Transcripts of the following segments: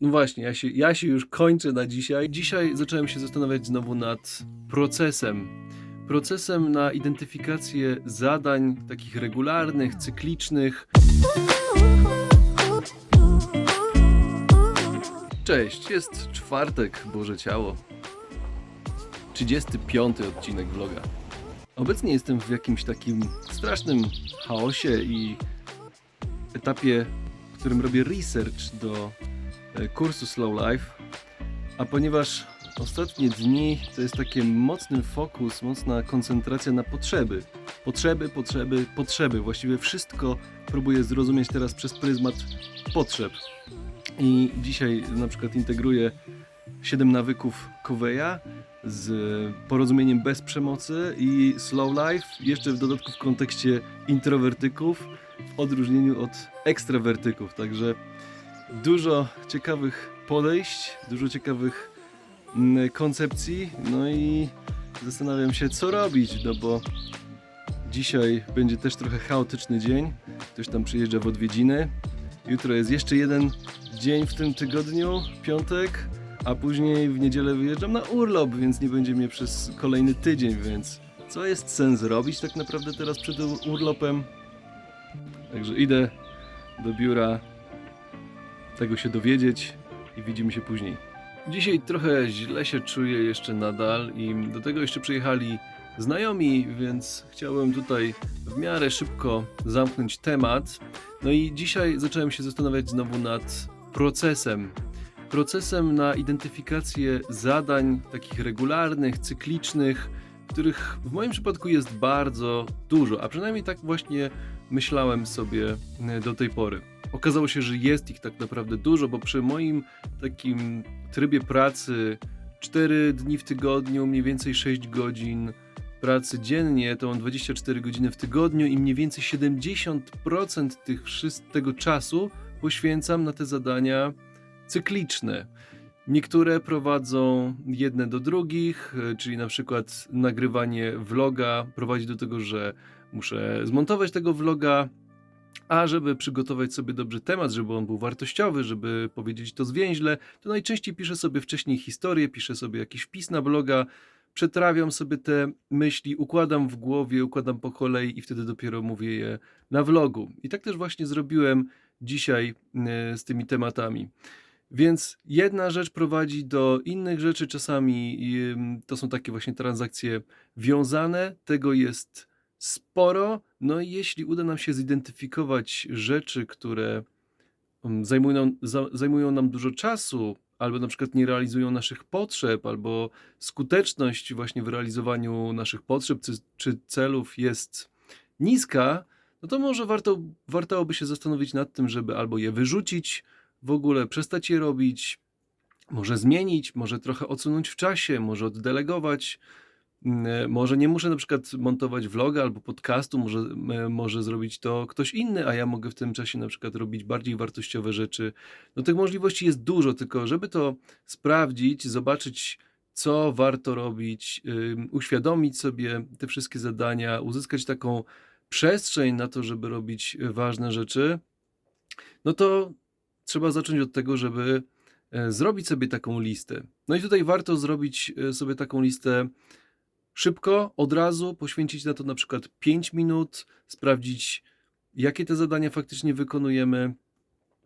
No właśnie, ja się, ja się już kończę na dzisiaj. Dzisiaj zacząłem się zastanawiać znowu nad procesem. Procesem na identyfikację zadań takich regularnych, cyklicznych. Cześć, jest czwartek, Boże Ciało. 35 odcinek vloga. Obecnie jestem w jakimś takim strasznym chaosie i etapie, w którym robię research do kursu Slow Life. A ponieważ ostatnie dni to jest taki mocny fokus, mocna koncentracja na potrzeby. Potrzeby, potrzeby, potrzeby. Właściwie wszystko próbuję zrozumieć teraz przez pryzmat potrzeb. I dzisiaj na przykład integruję 7 nawyków Coveya z porozumieniem bez przemocy i slow life, jeszcze w dodatku w kontekście introwertyków, w odróżnieniu od ekstrawertyków. Także dużo ciekawych podejść, dużo ciekawych mm, koncepcji, no i zastanawiam się, co robić, no bo dzisiaj będzie też trochę chaotyczny dzień. Ktoś tam przyjeżdża w odwiedziny. Jutro jest jeszcze jeden dzień w tym tygodniu, piątek, a później w niedzielę wyjeżdżam na urlop, więc nie będzie mnie przez kolejny tydzień, więc co jest sens robić tak naprawdę teraz przed urlopem? Także idę do biura tego się dowiedzieć i widzimy się później. Dzisiaj trochę źle się czuję jeszcze nadal i do tego jeszcze przyjechali znajomi, więc chciałem tutaj w miarę szybko zamknąć temat. No i dzisiaj zacząłem się zastanawiać znowu nad procesem. Procesem na identyfikację zadań takich regularnych, cyklicznych, których w moim przypadku jest bardzo dużo, a przynajmniej tak właśnie myślałem sobie do tej pory. Okazało się, że jest ich tak naprawdę dużo, bo przy moim takim trybie pracy 4 dni w tygodniu, mniej więcej 6 godzin pracy dziennie, to mam 24 godziny w tygodniu i mniej więcej 70% tych, wszys- tego czasu poświęcam na te zadania cykliczne. Niektóre prowadzą jedne do drugich, czyli na przykład nagrywanie vloga prowadzi do tego, że muszę zmontować tego vloga, a żeby przygotować sobie dobrze temat, żeby on był wartościowy, żeby powiedzieć to zwięźle, to najczęściej piszę sobie wcześniej historię, piszę sobie jakiś wpis na bloga, przetrawiam sobie te myśli, układam w głowie, układam po kolei i wtedy dopiero mówię je na vlogu. I tak też właśnie zrobiłem dzisiaj e, z tymi tematami. Więc jedna rzecz prowadzi do innych rzeczy, czasami to są takie właśnie transakcje wiązane, tego jest sporo. No i jeśli uda nam się zidentyfikować rzeczy, które ym, zajmują, za, zajmują nam dużo czasu, albo na przykład nie realizują naszych potrzeb, albo skuteczność właśnie w realizowaniu naszych potrzeb czy, czy celów jest niska, no to może warto, wartałoby się zastanowić nad tym, żeby albo je wyrzucić, w ogóle przestać je robić, może zmienić, może trochę odsunąć w czasie, może oddelegować. Mm, Może nie muszę na przykład montować vloga albo podcastu, może, m- może zrobić to ktoś inny, a ja mogę w tym czasie na przykład robić bardziej wartościowe rzeczy. No tych możliwości jest dużo, tylko żeby to sprawdzić, zobaczyć, co warto robić, uświadomić sobie te wszystkie zadania, uzyskać taką przestrzeń na to, żeby robić y, ważne rzeczy, no to trzeba zacząć od tego, żeby e, zrobić sobie taką listę. No i tutaj warto zrobić e, sobie taką listę szybko, od razu, poświęcić na to na przykład 5 minut, sprawdzić, jakie te zadania faktycznie wykonujemy.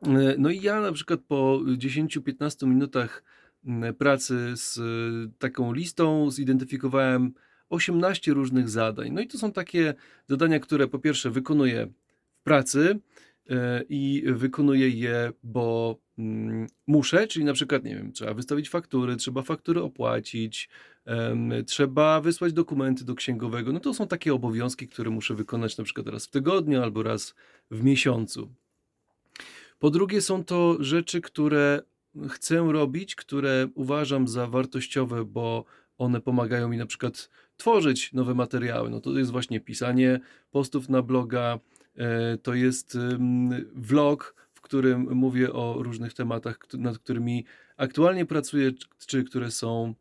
E, No i ja na przykład po 10-15 minutach pracy z e, taką listą zidentyfikowałem 18 różnych zadań. No i to są takie zadania, które po pierwsze wykonuję w pracy, e, i wykonuję je, bo muszę, czyli na przykład, nie wiem, trzeba wystawić faktury, trzeba faktury opłacić, trzeba wysłać dokumenty do księgowego. No to są takie obowiązki, które muszę wykonać na przykład raz w tygodniu albo raz w miesiącu. Po drugie, są to rzeczy, które chcę robić, które uważam za wartościowe, bo one pomagają mi na przykład tworzyć nowe materiały. No to jest właśnie pisanie postów na bloga, e, to jest vlog, którym mówię o różnych tematach, nad którymi aktualnie pracuję, czy- które są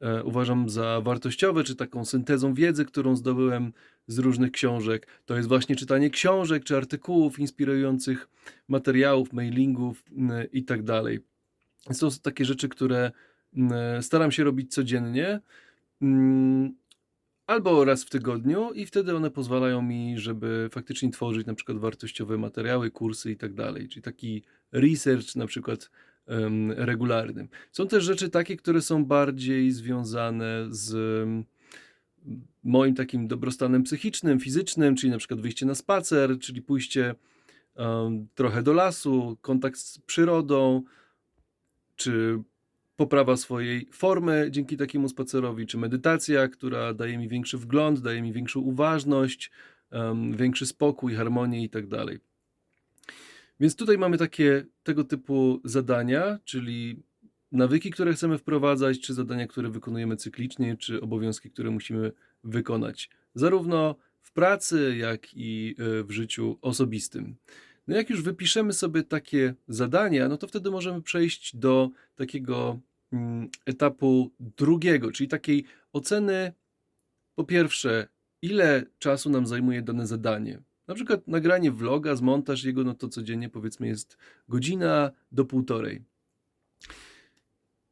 e, uważam za wartościowe, czy taką syntezą wiedzy, którą zdobyłem z różnych książek. To jest właśnie czytanie książek, czy artykułów inspirujących, materiałów, mailingów mm, i tak dalej. Są takie rzeczy, które mm, staram się robić codziennie. Albo raz w tygodniu i wtedy one pozwalają mi, żeby faktycznie tworzyć na przykład wartościowe materiały, kursy i tak dalej, czyli taki research na przykład em, regularny. Są też rzeczy takie, które są bardziej związane z em, moim takim dobrostanem psychicznym, fizycznym, czyli na przykład wyjście na spacer, czyli pójście em, trochę do lasu, kontakt z przyrodą, czy poprawa swojej formy dzięki takiemu spacerowi, czy medytacja, która daje mi większy wgląd, daje mi większą uważność, em, większy spokój, harmonię i tak dalej. Więc tutaj mamy takie tego typu zadania, czyli nawyki, które chcemy wprowadzać, czy zadania, które wykonujemy cyklicznie, czy obowiązki, które musimy wykonać, zarówno w pracy, jak i e, w życiu osobistym. No jak już wypiszemy sobie takie zadania, no to wtedy możemy przejść do takiego etapu drugiego, czyli takiej oceny, po pierwsze, ile czasu nam zajmuje dane zadanie. Na przykład nagranie vloga, zmontaż jego, no to codziennie powiedzmy jest godzina do półtorej.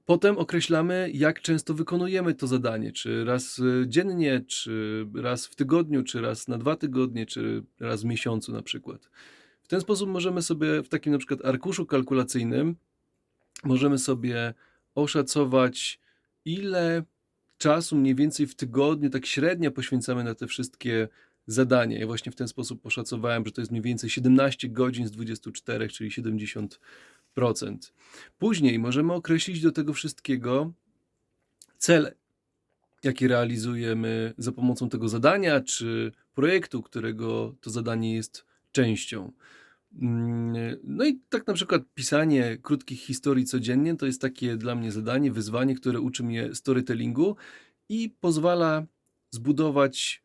Potem określamy, jak często wykonujemy to zadanie, czy raz y, dziennie, czy raz w tygodniu, czy raz na dwa tygodnie, czy raz w miesiącu na przykład. W ten sposób możemy sobie w takim na przykład arkuszu kalkulacyjnym możemy sobie oszacować, ile czasu mniej więcej w tygodniu, tak średnio poświęcamy na te wszystkie zadania. Ja właśnie w ten sposób oszacowałem, że to jest mniej więcej 17 godzin z 24, czyli 70%. Później możemy określić do tego wszystkiego cele, jakie realizujemy za pomocą tego zadania, czy projektu, którego to zadanie jest częścią. Mm, No i tak na przykład pisanie krótkich historii codziennie to jest takie dla mnie zadanie, wyzwanie, które uczy mnie storytellingu i pozwala zbudować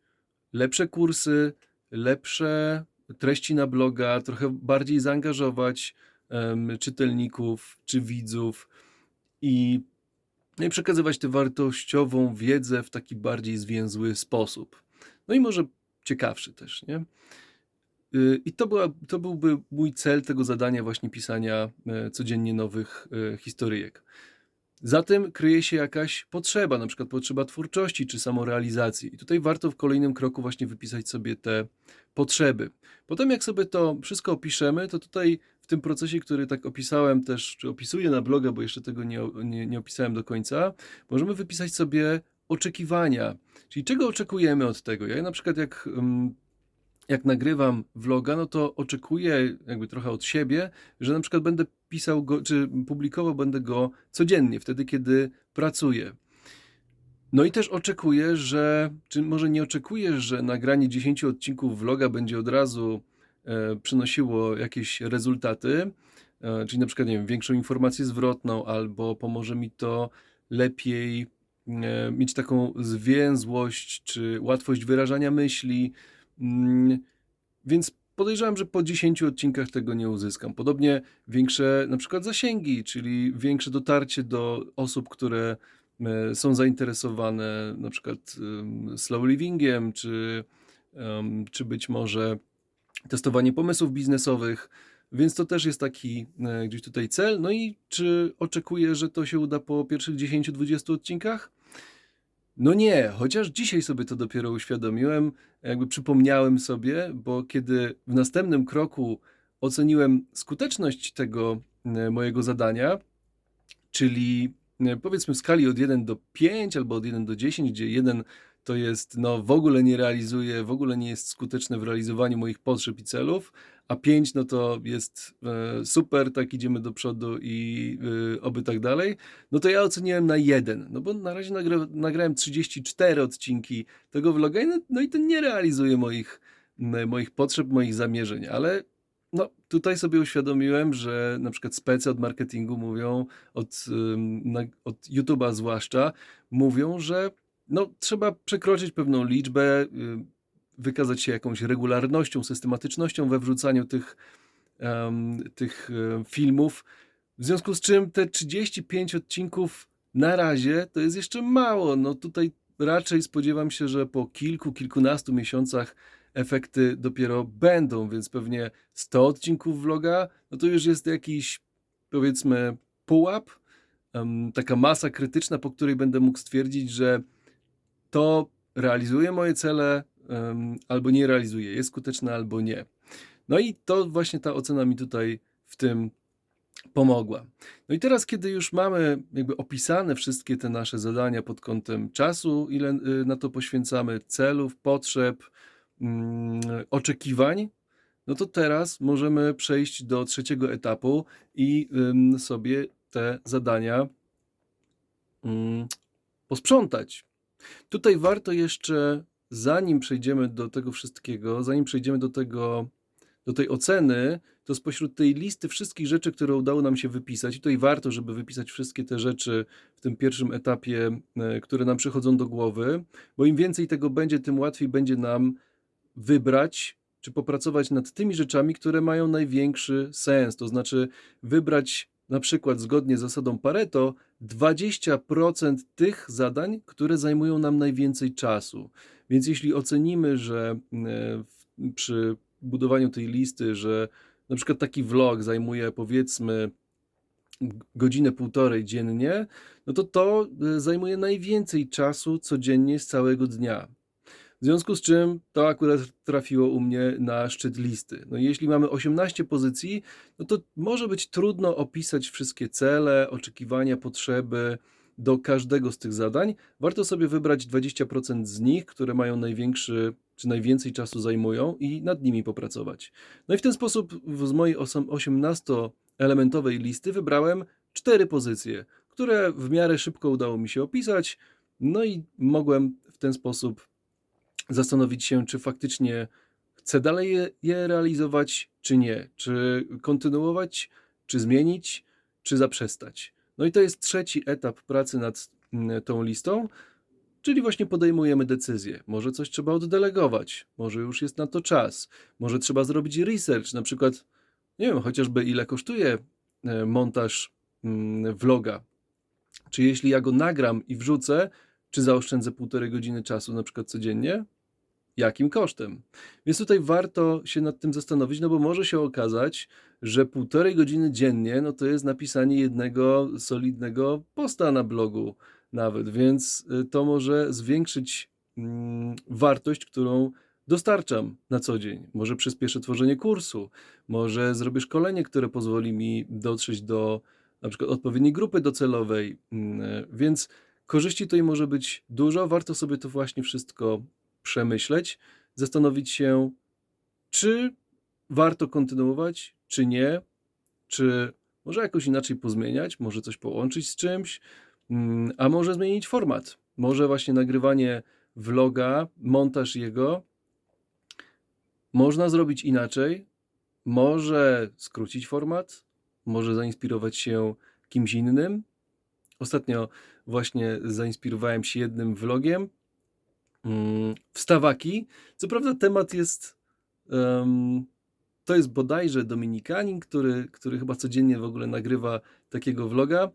lepsze kursy, lepsze treści na bloga, trochę bardziej zaangażować em, czytelników czy widzów i, no i przekazywać tę wartościową wiedzę w taki bardziej zwięzły sposób. No i może ciekawszy też, nie? Y, I to, była, to byłby mój cel tego zadania, właśnie pisania e, codziennie nowych e, historyjek. Za tym kryje się jakaś potrzeba, na przykład potrzeba twórczości czy samorealizacji. I tutaj warto w kolejnym kroku właśnie wypisać sobie te potrzeby. Potem, jak sobie to wszystko opiszemy, to tutaj w tym procesie, który tak opisałem też, czy opisuję na bloga, bo jeszcze tego nie, nie, nie opisałem do końca, możemy wypisać sobie oczekiwania. Czyli czego oczekujemy od tego? Ja na przykład jak mm, jak nagrywam vloga, no to oczekuję jakby trochę od siebie, że na przykład będę pisał go, czy publikował będę go codziennie, wtedy kiedy pracuję. No i też oczekuję, że, czy może nie oczekuję, że nagranie 10 odcinków vloga będzie od razu e, przynosiło jakieś rezultaty, e, czyli na przykład, nie wiem, większą informację zwrotną, albo pomoże mi to lepiej e, mieć taką zwięzłość, czy łatwość wyrażania myśli, Więc podejrzewam, że po 10 odcinkach tego nie uzyskam. Podobnie większe na przykład zasięgi, czyli większe dotarcie do osób, które e, są zainteresowane na przykład slow livingiem, czy, czy być może testowanie pomysłów biznesowych. Więc to też jest taki e, gdzieś tutaj cel. No i czy oczekuję, że to się uda po pierwszych 10-20 odcinkach? No nie, chociaż dzisiaj sobie to dopiero uświadomiłem, jakby przypomniałem sobie, bo kiedy w następnym kroku oceniłem skuteczność tego e, mojego zadania, czyli e, powiedzmy w skali od 1 do 5 albo od 1 do 10, gdzie 1 to jest no w ogóle nie realizuje, w ogóle nie jest skuteczny w realizowaniu moich potrzeb i celów, a 5 no to jest e, super, tak idziemy do przodu i e, oby tak dalej, no to ja oceniłem na 1, no bo na razie nagra, nagrałem 34 odcinki tego vloga i no, no i to nie realizuje moich, m, moich potrzeb, moich zamierzeń, ale no, tutaj sobie uświadomiłem, że na przykład specy od marketingu mówią, od, od YouTube'a zwłaszcza, mówią, że no, trzeba przekroczyć pewną liczbę, y, wykazać się jakąś regularnością, systematycznością we wrzucaniu tych, em, tych e, filmów. W związku z czym te 35 odcinków na razie to jest jeszcze mało. No tutaj raczej spodziewam się, że po kilku, kilkunastu miesiącach efekty dopiero będą, więc pewnie 100 odcinków vloga, no to już jest jakiś powiedzmy pułap, em, taka masa krytyczna, po której będę mógł stwierdzić, że to realizuje moje cele albo nie realizuje, jest skuteczne albo nie. No i to właśnie ta ocena mi tutaj w tym pomogła. No i teraz, kiedy już mamy jakby opisane wszystkie te nasze zadania pod kątem czasu, ile y, na to poświęcamy, celów, potrzeb, mm, oczekiwań, no to teraz możemy przejść do trzeciego etapu i sobie te zadania mm, posprzątać. Tutaj warto jeszcze, zanim przejdziemy do tego wszystkiego, zanim przejdziemy do tego, do tej oceny, to spośród tej listy wszystkich rzeczy, które udało nam się wypisać, i tutaj warto, żeby wypisać wszystkie te rzeczy w tym pierwszym etapie, e, które nam przychodzą do głowy, bo im więcej tego będzie, tym łatwiej będzie nam wybrać czy popracować nad tymi rzeczami, które mają największy sens. To znaczy wybrać na przykład zgodnie z zasadą Pareto 20% tych zadań, które zajmują nam najwięcej czasu. Więc jeśli ocenimy, że e, przy budowaniu tej listy, że na przykład taki vlog zajmuje powiedzmy godzinę, półtorej dziennie, no to to e, zajmuje najwięcej czasu codziennie z całego dnia. W związku z czym to akurat trafiło u mnie na szczyt listy. No jeśli mamy 18 pozycji, no to może być trudno opisać wszystkie cele, oczekiwania, potrzeby do każdego z tych zadań. Warto sobie wybrać 20% z nich, które mają największy czy najwięcej czasu zajmują i nad nimi popracować. No i w ten sposób z mojej 18-elementowej listy wybrałem cztery pozycje, które w miarę szybko udało mi się opisać. No i mogłem w ten sposób zastanowić się, czy faktycznie chcę dalej je, je realizować, czy nie. Czy kontynuować, czy zmienić, czy zaprzestać. No i to jest trzeci etap pracy nad mm, tą listą, czyli właśnie podejmujemy decyzję. Może coś trzeba oddelegować, może już jest na to czas, może trzeba zrobić research, na przykład, nie wiem, chociażby ile kosztuje e, montaż mm, vloga. Czy jeśli ja go nagram i wrzucę, czy zaoszczędzę półtorej godziny czasu na przykład codziennie? Jakim kosztem? Więc tutaj warto się nad tym zastanowić, no bo może się okazać, że półtorej godziny dziennie, no to jest napisanie jednego solidnego posta na blogu nawet, więc y, to może zwiększyć mm, wartość, którą dostarczam na co dzień. Może przyspieszę tworzenie kursu, może zrobię szkolenie, które pozwoli mi dotrzeć do na przykład odpowiedniej grupy docelowej, mm, e, więc korzyści tutaj może być dużo. Warto sobie to właśnie wszystko przemyśleć, zastanowić się, czy warto kontynuować, czy nie, czy może jakoś inaczej pozmieniać, może coś połączyć z czymś, mm, a może zmienić format. Może właśnie nagrywanie vloga, montaż jego można zrobić inaczej, może skrócić format, może zainspirować się kimś innym. Ostatnio właśnie zainspirowałem się jednym vlogiem, wstawaki. Co prawda temat jest, em, to jest bodajże Dominikanin, który, który chyba codziennie w ogóle nagrywa takiego vloga.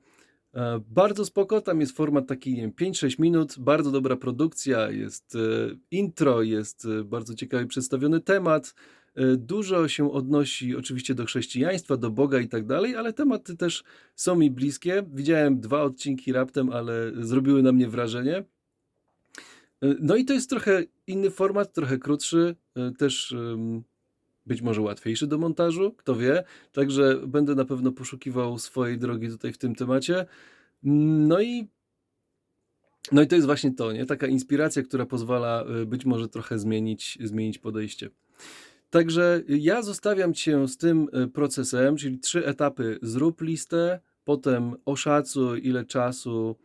E, Bardzo spoko, tam jest format taki, nie wiem, 5-6 minut, bardzo dobra produkcja, jest e, intro, jest e, bardzo ciekawie przedstawiony temat, e, dużo się odnosi oczywiście do chrześcijaństwa, do Boga i tak dalej, ale tematy też są mi bliskie. Widziałem dwa odcinki raptem, ale zrobiły na mnie wrażenie. E, No i to jest trochę inny format, trochę krótszy, e, też być może łatwiejszy do montażu, kto wie. Także będę na pewno poszukiwał swojej drogi tutaj w tym temacie. No i, no i to jest właśnie to, nie? Taka inspiracja, która pozwala e, być może trochę zmienić, zmienić podejście. Także ja zostawiam Cię z tym procesem, czyli trzy etapy. Zrób listę, potem oszacuj ile czasu,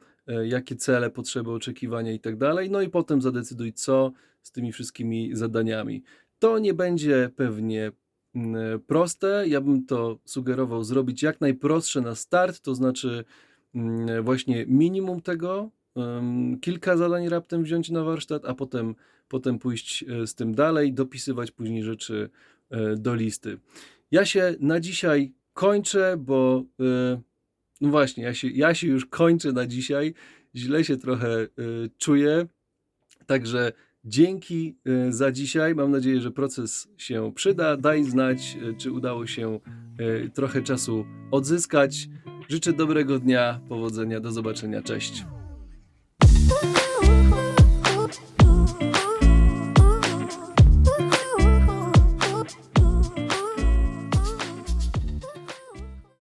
jakie cele, potrzeby, oczekiwania i tak dalej, no i potem zadecyduj co z tymi wszystkimi zadaniami. To nie będzie pewnie mm, proste, ja bym to sugerował zrobić jak najprostsze na start, to znaczy mm, właśnie minimum tego, kilka zadań raptem wziąć na warsztat, a potem, potem pójść e, z tym dalej, dopisywać później rzeczy e, do listy. Ja się na dzisiaj kończę, bo e, no właśnie, ja się, ja się już kończę na dzisiaj. Źle się trochę e, czuję. Także dzięki e, za dzisiaj. Mam nadzieję, że proces się przyda. Daj znać, e, czy udało się e, trochę czasu odzyskać. Życzę dobrego dnia, powodzenia, do zobaczenia, cześć.